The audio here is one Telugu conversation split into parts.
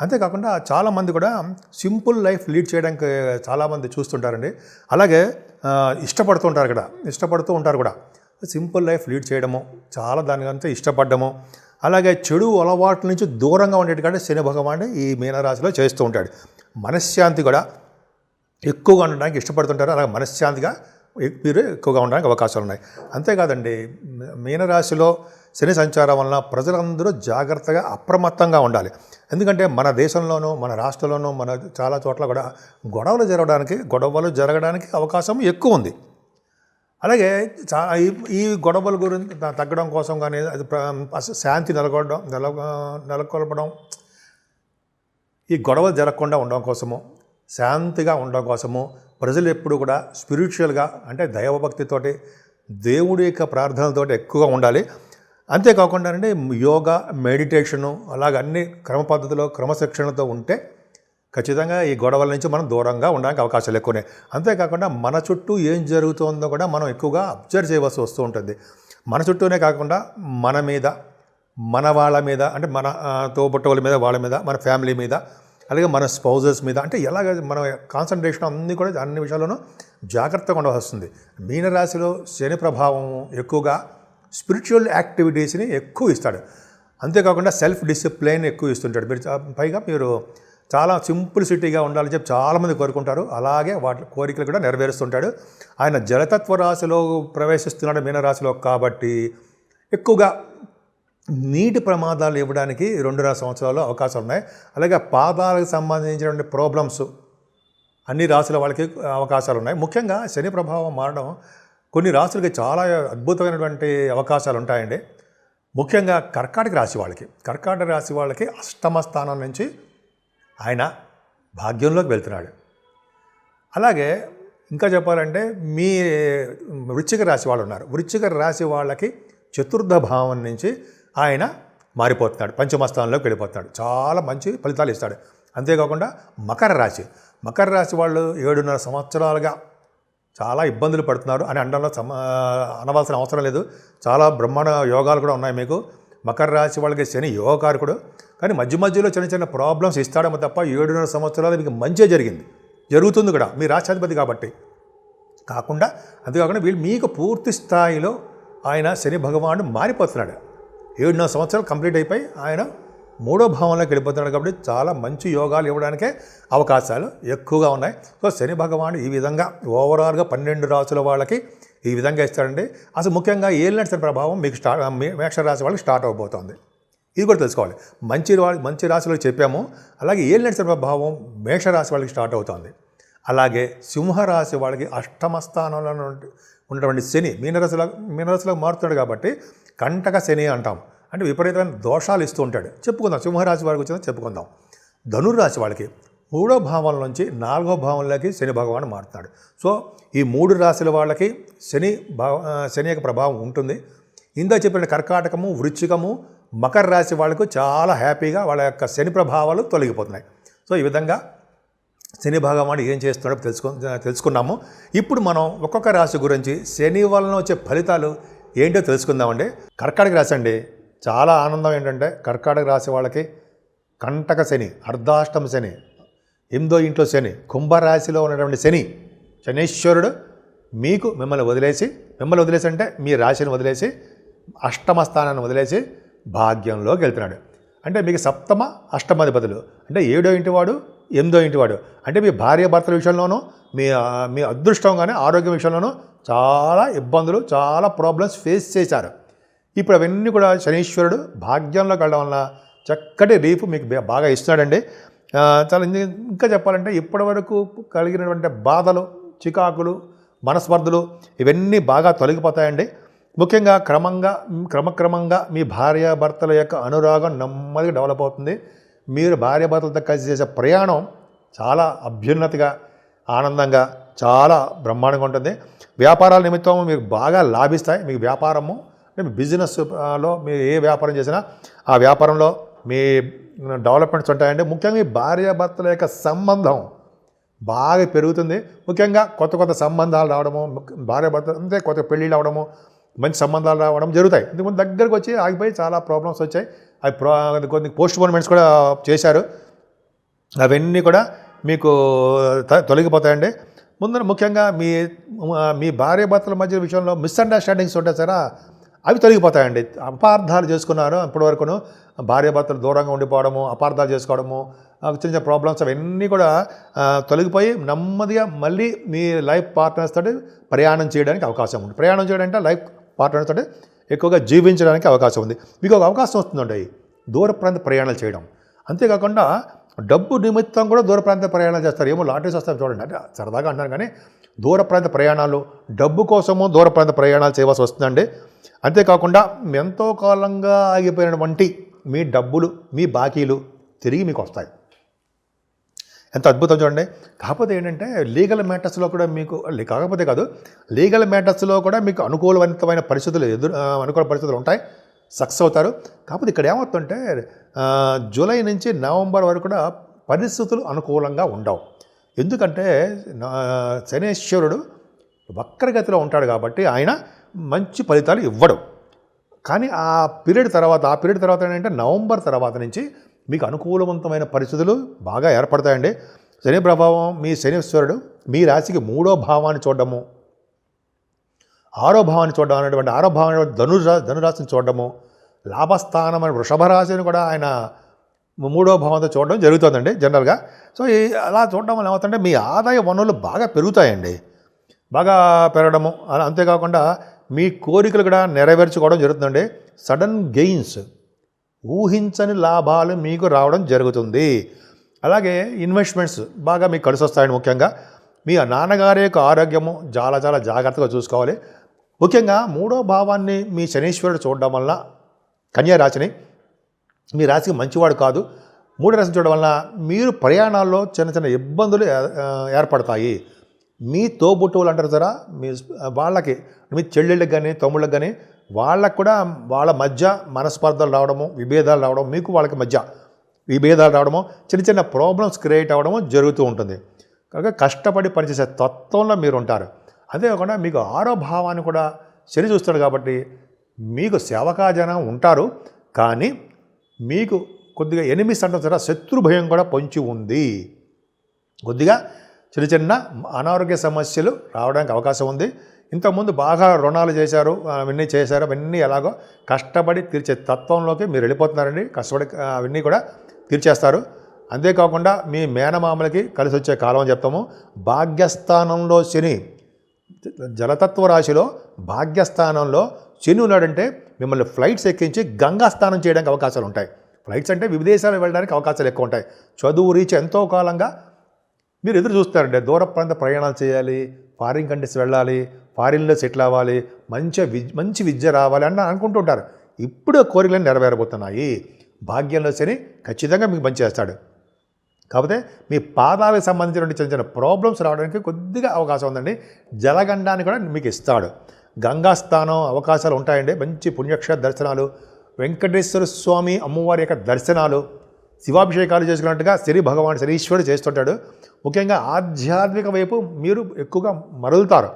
అంతేకాకుండా చాలామంది కూడా సింపుల్ లైఫ్ లీడ్ చేయడానికి చాలామంది చూస్తుంటారండి. అలాగే ఇష్టపడుతూ ఉంటారు కూడా ఇష్టపడుతూ ఉంటారు కూడా. సింపుల్ లైఫ్ లీడ్ చేయడము చాలా దానికంతా ఇష్టపడ్డము. అలాగే చెడు అలవాట్ల నుంచి దూరంగా ఉండేట్టుగా శని భగవానుడు ఈ మీనరాశిలో చేస్తూ ఉంటాడు. మనశ్శాంతి కూడా ఎక్కువగా ఉండడానికి ఇష్టపడుతుంటారు. అలాగే మనశ్శాంతిగా మీరు ఎక్కువగా ఉండడానికి అవకాశాలు ఉన్నాయి. అంతేకాదండి మీనరాశిలో శని సంచారం వలన ప్రజలందరూ జాగ్రత్తగా అప్రమత్తంగా ఉండాలి. ఎందుకంటే మన దేశంలోనూ మన రాష్ట్రంలోనూ మన చాలా చోట్ల కూడా గొడవలు జరగడానికి గొడవలు జరగడానికి అవకాశం ఎక్కువ ఉంది. అలాగే చా ఈ ఈ గొడవల గురించి తగ్గడం కోసం కానీ అది ప్ర- శాంతి నెలకొడడం నెల నెలకొల్పడం ఈ గొడవలు జరగకుండా ఉండడం కోసము శాంతిగా ఉండడం కోసము ప్రజలు ఎప్పుడు కూడా స్పిరిచువల్గా అంటే దైవభక్తితోటి దేవుడి యొక్క ప్రార్థనలతోటి ఎక్కువగా ఉండాలి. అంతేకాకుండా అంటే యోగా మెడిటేషను అలాగ అన్ని క్రమ పద్ధతిలో క్రమశిక్షణతో ఉంటే ఖచ్చితంగా ఈ గొడవల నుంచి మనం దూరంగా ఉండడానికి అవకాశాలు ఎక్కువనే. అంతేకాకుండా మన చుట్టూ ఏం జరుగుతుందో కూడా మనం ఎక్కువగా అబ్జర్వ్ చేయవలసి వస్తూ ఉంటుంది. మన చుట్టూనే కాకుండా మన మీద మన వాళ్ళ మీద అంటే మన తోబుట్టవుల మీద వాళ్ళ మీద మన ఫ్యామిలీ మీద అలాగే మన స్పౌజెస్ మీద అంటే ఎలాగ మన కాన్సన్ట్రేషన్ అన్నీ కూడా అన్ని విషయాల్లోనూ జాగ్రత్తగా ఉండవలసి వస్తుంది. మీనరాశిలో శని ప్రభావం ఎక్కువగా స్పిరిచువల్ యాక్టివిటీస్ని ఎక్కువ ఇస్తాడు. అంతేకాకుండా సెల్ఫ్ డిసిప్లైన్ ఎక్కువ ఇస్తుంటాడు. మీరు పైగా మీరు చాలా సింప్లిసిటీగా ఉండాలని చెప్పి చాలామంది కోరుకుంటారు. అలాగే వాటి కోరికలు కూడా నెరవేరుస్తుంటాడు. ఆయన జలతత్వ రాశిలో ప్రవేశిస్తున్నాడు మీనరాశిలో కాబట్టి ఎక్కువగా నీటి ప్రమాదాలు ఇవ్వడానికి రెండున్నర సంవత్సరాలు అవకాశాలు ఉన్నాయి. అలాగే పాదాలకు సంబంధించినటువంటి ప్రాబ్లమ్స్ అన్ని రాశుల వాళ్ళకి అవకాశాలు ఉన్నాయి. ముఖ్యంగా శని ప్రభావం మారడం కొన్ని రాశులకి చాలా అద్భుతమైనటువంటి అవకాశాలు ఉంటాయండి. ముఖ్యంగా కర్కాటక రాశి వాళ్ళకి. కర్కాటక రాశి వాళ్ళకి అష్టమ స్థానం నుంచి ఆయన భాగ్యంలోకి వెళ్తున్నాడు. అలాగే ఇంకా చెప్పాలంటే మీ వృచ్చిక రాశి వాళ్ళు ఉన్నారు. వృచ్చిక రాశి వాళ్ళకి చతుర్థ భావం నుంచి ఆయన మారిపోతున్నాడు. పంచమస్థానంలోకి వెళ్ళిపోతున్నాడు. చాలా మంచి ఫలితాలు ఇస్తాడు. అంతేకాకుండా మకర రాశి. మకర రాశి వాళ్ళు ఏడున్నర సంవత్సరాలుగా చాలా ఇబ్బందులు పడుతున్నారు అని అనడంలో సమ అనవలసిన అవసరం లేదు. చాలా బ్రహ్మాండ యోగాలు కూడా ఉన్నాయి మీకు. మకర రాశి వాళ్ళకి శని యోగకారకుడు. కానీ మధ్య మధ్యలో చిన్న చిన్న ప్రాబ్లమ్స్ ఇస్తాడేమో తప్ప ఏడున్నర సంవత్సరాలు మీకు మంచిగా జరిగింది. జరుగుతుంది కూడా. మీ రాష్ట్రాధిపతి కాబట్టి. కాకుండా అంతేకాకుండా వీళ్ళు మీకు పూర్తి స్థాయిలో ఆయన శని భగవానుడు మారిపోతున్నాడు. ఏడున్నర సంవత్సరాలు కంప్లీట్ అయిపోయి ఆయన మూడో భావంలోకి వెళ్ళిపోతున్నాడు కాబట్టి చాలా మంచి యోగాలు ఇవ్వడానికే అవకాశాలు ఎక్కువగా ఉన్నాయి. సో శని భగవానుడు ఈ విధంగా ఓవరాల్గా పన్నెండు రాసుల వాళ్ళకి ఈ విధంగా ఇస్తాడండి. అసలు ముఖ్యంగా ఏలినట్స్ ప్రభావం మీకు స్టార్ట్ మేష రాశి వాళ్ళకి స్టార్ట్ అవబోతోంది. ఇది కూడా తెలుసుకోవాలి. మంచి మంచి రాశిలో చెప్పాము. అలాగే ఏలినట్స్ ప్రభావం మేషరాశి వాళ్ళకి స్టార్ట్ అవుతుంది. అలాగే సింహరాశి వాళ్ళకి అష్టమ స్థానంలో ఉన్నటువంటి శని మీనరాశిలో మీనరాశిలో మారుతాడు కాబట్టి కంటక శని అంటాం. అంటే విపరీతమైన దోషాలు ఇస్తూ ఉంటాడు. చెప్పుకుందాం. సింహరాశి వారికి వచ్చిందో చెప్పుకుందాం. ధనుర్రాశి వాళ్ళకి మూడో భావం నుంచి నాలుగో భావంలోకి శని భగవాన్ మారుతున్నాడు. సో ఈ మూడు రాశుల వాళ్ళకి శని భావ శని యొక్క ప్రభావం ఉంటుంది. ఇందా చెప్పిన కర్కాటకము వృచ్చికము మకర రాశి వాళ్ళకు చాలా హ్యాపీగా వాళ్ళ యొక్క శని ప్రభావాలు తొలగిపోతున్నాయి. సో ఈ విధంగా శని భగవానుడు ఏం చేస్తున్నాడో తెలుసుకు తెలుసుకున్నాము. ఇప్పుడు మనం ఒక్కొక్క రాశి గురించి శని వలన వచ్చే ఫలితాలు ఏంటో తెలుసుకుందామండి. కర్కాటక రాశి అండి చాలా ఆనందం ఏంటంటే కర్కాటక రాశి వాళ్ళకి కంటక శని అర్ధాష్టమ శని ఎనిమిదో ఇంట్లో శని కుంభరాశిలో ఉన్నటువంటి శని శనీశ్వరుడు మీకు మిమ్మల్ని వదిలేసి మిమ్మల్ని వదిలేసి అంటే మీ రాశిని వదిలేసి అష్టమ స్థానాన్ని వదిలేసి భాగ్యంలోకి వెళ్తున్నాడు. అంటే మీకు సప్తమ అష్టమాధిపతులు. అంటే ఏడో ఇంటివాడు ఎనిమిదో ఇంటివాడు. అంటే మీ భార్య భర్తల విషయంలోనూ మీ మీ అదృష్టం కానీ ఆరోగ్యం విషయంలోనూ చాలా ఇబ్బందులు చాలా ప్రాబ్లమ్స్ ఫేస్ చేశారు. ఇప్పుడు అవన్నీ కూడా శనీశ్వరుడు భాగ్యంలోకి వెళ్ళడం వల్ల చక్కటి రీఫ్ మీకు బాగా ఇస్తున్నాడండి. చాలా ఇంకా చెప్పాలంటే ఇప్పటివరకు కలిగినటువంటి బాధలు చికాకులు మనస్పర్ధలు ఇవన్నీ బాగా తొలగిపోతాయండి. ముఖ్యంగా క్రమంగా క్రమక్రమంగా మీ భార్య భర్తల యొక్క అనురాగం నెమ్మదిగా డెవలప్ అవుతుంది. మీరు భార్య భర్తలతో కలిసి చేసే ప్రయాణం చాలా అభ్యున్నతిగా ఆనందంగా చాలా బ్రహ్మాండంగా ఉంటుంది. వ్యాపారాల నిమిత్తం మీకు బాగా లాభిస్తాయి. మీకు వ్యాపారము మేము బిజినెస్లో బిజినెస్లో మీరు ఏ వ్యాపారం చేసినా ఆ వ్యాపారంలో మీ డెవలప్మెంట్స్ ఉంటాయండి. ముఖ్యంగా మీ భార్యాభర్తల యొక్క సంబంధం బాగా పెరుగుతుంది. ముఖ్యంగా కొత్త కొత్త సంబంధాలు రావడము భార్యాభర్తలు అంటే అంతే కొత్త పెళ్ళిళ్ళు అవడము మంచి సంబంధాలు రావడం జరుగుతాయి. ఇంతకుముందు దగ్గరకు వచ్చి ఆగిపోయి చాలా ప్రాబ్లమ్స్ వచ్చాయి. అవి ప్రా కొన్ని పోస్ట్ పోన్మెంట్స్ కూడా చేశారు. అవన్నీ కూడా మీకు తొలగిపోతాయండి. ముందు ముఖ్యంగా మీ మీ భార్యాభర్తల మధ్య విషయంలో మిస్అండర్స్టాండింగ్స్ ఉంటాయి సరే. అవి తొలగిపోతాయండి. అపార్థాలు చేసుకున్నారు ఇప్పటివరకును. భార్యాభర్తలు దూరంగా ఉండిపోవడము అపార్థాలు చేసుకోవడము చిన్న చిన్న ప్రాబ్లమ్స్ అవన్నీ కూడా తొలగిపోయి నెమ్మదిగా మళ్ళీ మీ లైఫ్ పార్ట్నర్స్ తోటి ప్రయాణం చేయడానికి అవకాశం ఉంది. ప్రయాణం చేయడం అంటే లైఫ్ పార్ట్నర్స్ తోటి ఎక్కువగా జీవించడానికి అవకాశం ఉంది. మీకు ఒక అవకాశం వస్తుందండి. దూర ప్రాంత ప్రయాణాలు చేయడం. అంతేకాకుండా డబ్బు నిమిత్తం కూడా దూర ప్రాంత ప్రయాణాలు చేస్తారు. ఏమో లాటరీస్ వస్తాయి చూడండి. అంటే సరదాగా అంటున్నారు కానీ దూర ప్రాంత ప్రయాణాలు డబ్బు కోసము దూర ప్రాంత ప్రయాణాలు చేయవలసి వస్తుందండి. అంతేకాకుండా ఎంతో కాలంగా ఆగిపోయినటువంటి మీ డబ్బులు మీ బాకీలు తిరిగి మీకు వస్తాయి. ఎంత అద్భుతం చూడండి. కాకపోతే ఏంటంటే లీగల్ మ్యాటర్స్లో కూడా మీకు కాకపోతే కాదు లీగల్ మ్యాటర్స్లో కూడా మీకు అనుకూలవంతమైన పరిస్థితులు ఎదురు అనుకూల పరిస్థితులు ఉంటాయి. సక్సెస్ అవుతారు. కాకపోతే ఇక్కడ ఏమవుతుందంటే జూలై నుంచి నవంబర్ వరకు కూడా పరిస్థితులు అనుకూలంగా ఉండవు. ఎందుకంటే నా- శనేశ్వరుడు వక్రగతిలో ఉంటాడు కాబట్టి ఆయన మంచి ఫలితాలు ఇవ్వడు. కానీ ఆ పీరియడ్ తర్వాత ఆ పీరియడ్ తర్వాత ఏంటంటే నవంబర్ తర్వాత నుంచి మీకు అనుకూలవంతమైన పరిస్థితులు బాగా ఏర్పడతాయండి. శని ప్రభావం మీ శనీశ్వరుడు మీ రాశికి మూడో భావాన్ని చూడడము ఆరో భావాన్ని చూడడం అనేటువంటి ఆరో భావం ధనురా ధనురాశిని చూడడము లాభస్థానం అనే వృషభ రాశిని కూడా ఆయన మూడో భావంతో చూడడం జరుగుతుందండి జనరల్గా సో ఈ అలా చూడడం వల్ల ఏమవుతుందంటే మీ ఆదాయ వనరులు బాగా పెరుగుతాయండి. బాగా పెరగడము అలా అంతేకాకుండా మీ కోరికలు కూడా నెరవేర్చుకోవడం జరుగుతుందండి. సడన్ గెయిన్స్ ఊహించని లాభాలు మీకు రావడం జరుగుతుంది. అలాగే ఇన్వెస్ట్మెంట్స్ బాగా మీకు కలిసి వస్తాయండి ముఖ్యంగా. మీ నాన్నగారి యొక్క ఆరోగ్యము చాలా చాలా జాగ్రత్తగా చూసుకోవాలి. ముఖ్యంగా మూడో భావాన్ని మీ శనీశ్వరుడు చూడడం వల్ల కన్యారాశిని రాశిని మీ రాశికి మంచివాడు కాదు. మూడు రాశి చూడడం వలన మీరు ప్రయాణాల్లో చిన్న చిన్న ఇబ్బందులు ఏర్పడతాయి. మీ తోబుట్టువులు అంటారు సరా మీ వాళ్ళకి మీ చెల్లెళ్ళకి కానీ తమ్ముళ్ళకి కానీ వాళ్ళకు కూడా వాళ్ళ మధ్య మనస్పర్ధలు రావడము విభేదాలు రావడం మీకు వాళ్ళకి మధ్య విభేదాలు రావడము చిన్న చిన్న ప్రాబ్లమ్స్ క్రియేట్ అవ్వడము జరుగుతూ ఉంటుంది. కనుక కష్టపడి పనిచేసే తత్వంలో మీరు ఉంటారు. అంతేకాకుండా మీకు ఆరో భావాన్ని కూడా శని చూస్తాడు కాబట్టి మీకు సేవకాజనం ఉంటారు. కానీ మీకు కొద్దిగా ఎనిమిస్ అంటారు సరే శత్రు భయం కూడా పొంచి ఉంది. కొద్దిగా చిన్న చిన్న అనారోగ్య సమస్యలు రావడానికి అవకాశం ఉంది. ఇంతకుముందు బాగా రుణాలు చేశారు అవన్నీ చేశారు అవన్నీ ఎలాగో కష్టపడి తీర్చే తత్వంలోకి మీరు వెళ్ళిపోతున్నారండి. కష్టపడి అవన్నీ కూడా తీర్చేస్తారు. అంతేకాకుండా మీ మేనమామలకి కలిసి వచ్చే కాలం అని చెప్తాము. భాగ్యస్థానంలో శని జలతత్వ రాశిలో భాగ్యస్థానంలో శని ఉన్నాడంటే మిమ్మల్ని ఫ్లైట్స్ ఎక్కించి గంగా స్నానం చేయడానికి అవకాశాలు ఉంటాయి. ఫ్లైట్స్ అంటే విదేశాలు వెళ్ళడానికి అవకాశాలు ఎక్కువ ఉంటాయి. చదువు రీచ్ ఎంతో కాలంగా మీరు ఎదురు చూస్తారండి దూర ప్రాంత ప్రయాణాలు చేయాలి ఫారిన్ కంట్రీస్ వెళ్ళాలి ఫారిన్లో సెటిల్ అవ్వాలి మంచి విద్య మంచి విద్య రావాలి అని అనుకుంటుంటారు ఇప్పుడు కోరికలు నెరవేరబోతున్నాయి. భాగ్యంలో శని ఖచ్చితంగా మీకు మంచి చేస్తాడు. కాకపోతే మీ పాదాలకు సంబంధించినటువంటి చిన్న చిన్న ప్రాబ్లమ్స్ రావడానికి కొద్దిగా అవకాశం ఉందండి. జలగండాన్ని కూడా మీకు ఇస్తాడు. గంగా స్థానం అవకాశాలు ఉంటాయండి. మంచి పుణ్యక్షేత్ర దర్శనాలు. వెంకటేశ్వర స్వామి అమ్మవారి యొక్క దర్శనాలు. శివాభిషేకాలు చేసుకున్నట్టుగా శని భగవాన్ శనీశ్వరుడు చేస్తుంటాడు. ముఖ్యంగా ఆధ్యాత్మిక వైపు మీరు ఎక్కువగా మరలుతారు.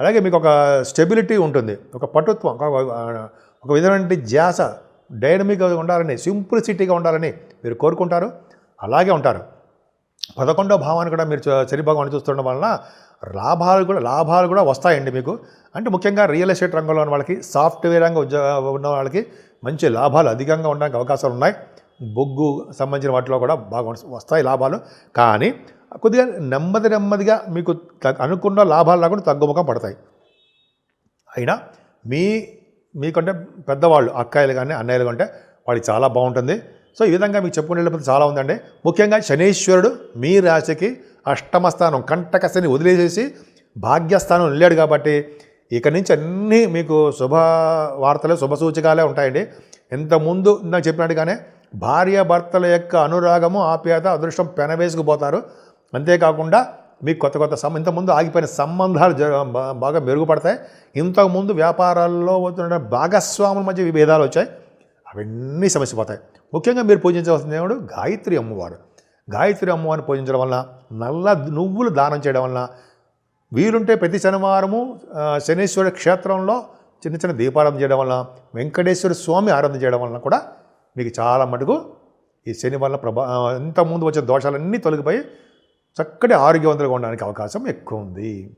అలాగే మీకు ఒక స్టెబిలిటీ ఉంటుంది. ఒక పటుత్వం ఒక విధమైన ధ్యాస డైనమిక్గా ఉండాలని సింప్లిసిటీగా ఉండాలని మీరు కోరుకుంటారు. అలాగే ఉంటారు. పదకొండో భావాన్ని కూడా మీరు చ- శని భగవాన్ చూస్తుండడం వలన లాభాలు కూడా లాభాలు కూడా వస్తాయండి మీకు. అంటే ముఖ్యంగా రియల్ ఎస్టేట్ రంగంలో ఉన్న వాళ్ళకి సాఫ్ట్వేర్ రంగం ఉద్యోగ ఉన్న వాళ్ళకి మంచి లాభాలు అధికంగా ఉండడానికి అవకాశాలు ఉన్నాయి. బొగ్గు సంబంధించిన వాటిలో కూడా బాగా వస్తాయి లాభాలు. కానీ కొద్దిగా నెమ్మది నెమ్మదిగా మీకు అనుకున్న లాభాలు రాకుండా తగ్గుముఖం పడతాయి. అయినా మీ మీకంటే పెద్దవాళ్ళు అక్కాయిలు కానీ అన్నయ్యలు కంటే వాళ్ళకి చాలా బాగుంటుంది. సో ఈ విధంగా మీకు చెప్పుకునే చాలా ఉందండి. ముఖ్యంగా శనీశ్వరుడు మీ రాశికి అష్టమ స్థానం కంటక శని వదిలేసేసి భాగ్యస్థానం వెళ్ళాడు కాబట్టి ఇక నుంచి అన్నీ మీకు శుభ వార్తలు శుభ సూచకాలే ఉంటాయండి. ఇంతకుముందు నాకు చెప్పినట్టుగానే భార్య భర్తల యొక్క అనురాగము ఆప్యాయత అదృష్టం పెనవేసుకుపోతారు. అంతేకాకుండా మీకు కొత్త కొత్త సం ఇంతకుముందు ఆగిపోయిన సంబంధాలు జ బాగా మెరుగుపడతాయి. ఇంతకుముందు వ్యాపారాల్లో వస్తున్న భాగస్వాముల మధ్య విభేదాలు వచ్చాయి. అవన్నీ సమస్యపోతాయి ముఖ్యంగా మీరు పూజించవలసిన దేవుడు గాయత్రి అమ్మవారు. గాయత్రి అమ్మవారిని పూజించడం వలన నల్ల నువ్వులు దానం చేయడం వలన వీలుంటే ప్రతి శనివారము శనీశ్వర క్షేత్రంలో చిన్న చిన్న దీపారాధన చేయడం వలన వెంకటేశ్వర స్వామి ఆరాధన చేయడం వలన కూడా మీకు చాలా మటుకు ఈ శని వల్ల ప్రభా ఇంతకుముందు వచ్చే దోషాలన్నీ తొలగిపోయి చక్కటి ఆరోగ్యవంతులుగా ఉండడానికి అవకాశం ఎక్కువ ఉంది.